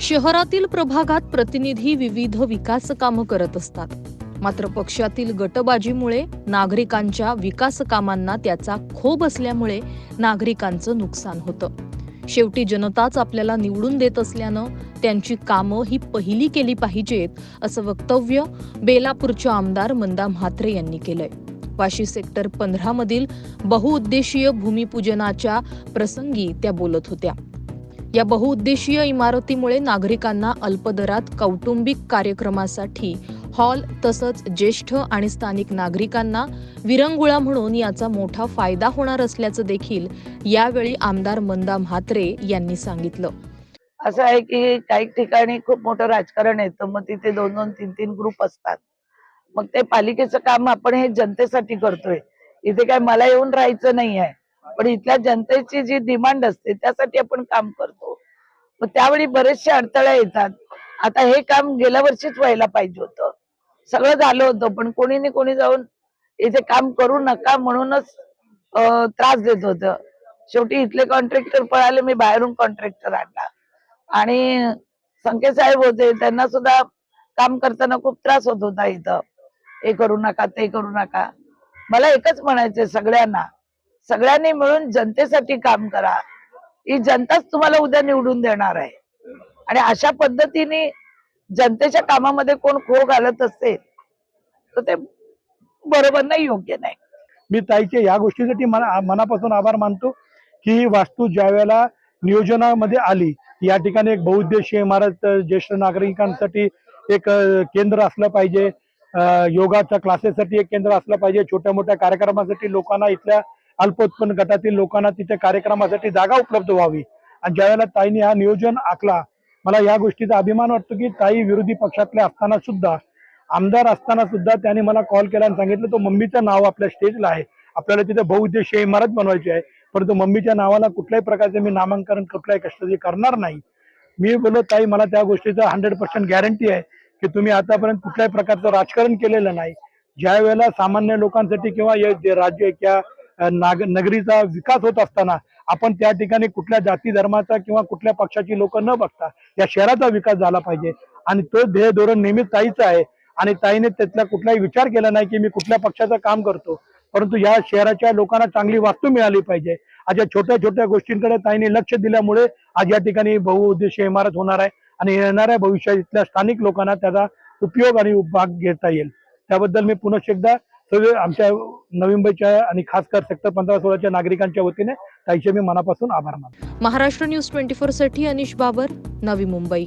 शहरातील प्रभागात प्रतिनिधी विविध विकास कामं करत असतात. मात्र पक्षातील गटबाजीमुळे नागरिकांच्या विकास कामांना त्याचा खोब असल्यामुळे नागरिकांचं नुकसान होतं. शेवटी जनताच आपल्याला निवडून देत असल्यानं त्यांची कामं ही पहिली केली पाहिजेत असं वक्तव्य बेलापूरच्या आमदार मंदा म्हात्रे यांनी केलंय. वाशी सेक्टर पंधरा मधील बहुउद्देशीय भूमिपूजनाच्या प्रसंगी त्या बोलत होत्या. या बहुउद्देशीय इमारतीमुळे नागरिकांना अल्पदरात कौटुंबिक कार्यक्रमासाठी हॉल तसंच ज्येष्ठ आणि स्थानिक नागरिकांना विरंगुळा म्हणून याचा मोठा फायदा होणार असल्याचं देखील यावेळी आमदार मंदा म्हात्रे यांनी सांगितलं. असं आहे की काही ठिकाणी खूप मोठं राजकारण येतं मग तिथे दोन दोन तीन तीन ग्रुप असतात. मग ते पालिकेचं काम आपण हे जनतेसाठी करतोय. इथे काय मला येऊन राहायचं नाही आहे पण इथल्या जनतेची जी डिमांड असते त्यासाठी आपण काम करतो. मग त्यावेळी बरेचसे अडथळे येतात. आता हे काम गेल्या वर्षीच व्हायला पाहिजे होतं. सगळं झालं होतं पण कोणी कोणी जाऊन इथे काम करू नका म्हणूनच त्रास देत होतं. शेवटी इथले कॉन्ट्रॅक्टर पळाले मी बाहेरून कॉन्ट्रॅक्टर आणला. आणि संके साहेब होते त्यांना सुद्धा काम करताना खूप त्रास होत होता इथं. हे करू नका ते करू नका. मला एकच म्हणायचंय सगळ्यांना सगळ्यांनी मिळून जनतेसाठी काम करा. ही जनताच तुम्हाला उद्या निवडून देणार आहे. आणि अशा पद्धतीने जनतेच्या कामामध्ये कोण खो घालत असेल तर ते बरोबर नाही योग्य नाही. मी ताईचे या गोष्टीसाठी मना मनापासून आभार मानतो की ही वास्तू ज्या वेळेला नियोजनामध्ये आली या ठिकाणी एक बहुउद्देशीय इमारत ज्येष्ठ नागरिकांसाठी एक केंद्र असलं पाहिजे. योगाच्या क्लासेससाठी एक केंद्र असलं पाहिजे. छोट्या मोठ्या कार्यक्रमासाठी लोकांना इथल्या अल्पोत्पन्न गटातील लोकांना तिथे कार्यक्रमासाठी जागा उपलब्ध व्हावी. आणि ज्यावेळेला ताईने हा नियोजन आखला मला या गोष्टीचा अभिमान वाटतो की ताई विरोधी पक्षातल्या असताना सुद्धा आमदार असताना सुद्धा त्यांनी मला कॉल केला आणि सांगितलं तो मम्मीचं नाव आपल्या स्टेजला आहे. आपल्याला तिथे बहुउद्देशीय इमारत बनवायची आहे. परंतु मम्मीच्या नावाला कुठल्याही प्रकारचं मी नामांकन कुठल्याही कष्टाची करणार नाही. मी बोललो ताई मला त्या गोष्टीचं हंड्रेड पर्सेंट गॅरंटी आहे की तुम्ही आतापर्यंत कुठल्याही प्रकारचं राजकारण केलेलं नाही. ज्या वेळेला सामान्य लोकांसाठी किंवा राज्य किंवा नाग नगरीचा विकास होत असताना आपण त्या ठिकाणी कुठल्या जाती धर्माचा किंवा कुठल्या पक्षाची लोक न बघता या शहराचा विकास झाला पाहिजे. आणि तो ध्येय धोरण नेहमीच ताईचं आहे. आणि ताईने त्यातला कुठलाही विचार केला नाही की मी कुठल्या पक्षाचं काम करतो. परंतु या शहराच्या लोकांना चांगली वास्तू मिळाली पाहिजे. आज या छोट्या छोट्या गोष्टींकडे ताईने लक्ष दिल्यामुळे आज या ठिकाणी बहुउद्देशीय इमारत होणार आहे. आणि येणाऱ्या भविष्यात इथल्या स्थानिक लोकांना त्याचा उपयोग आणि भाग घेता येईल. त्याबद्दल मी पुनश्च एकदा सगळे आमच्या नवी मुंबईच्या आणि खासकर सेक्टर पंधरा सोळाच्या नागरिकांच्या वतीने त्यांचे मी मनापासून आभार मानतो. महाराष्ट्र न्यूज ट्वेंटी फोरसाठी अनिश बाबर नवी मुंबई.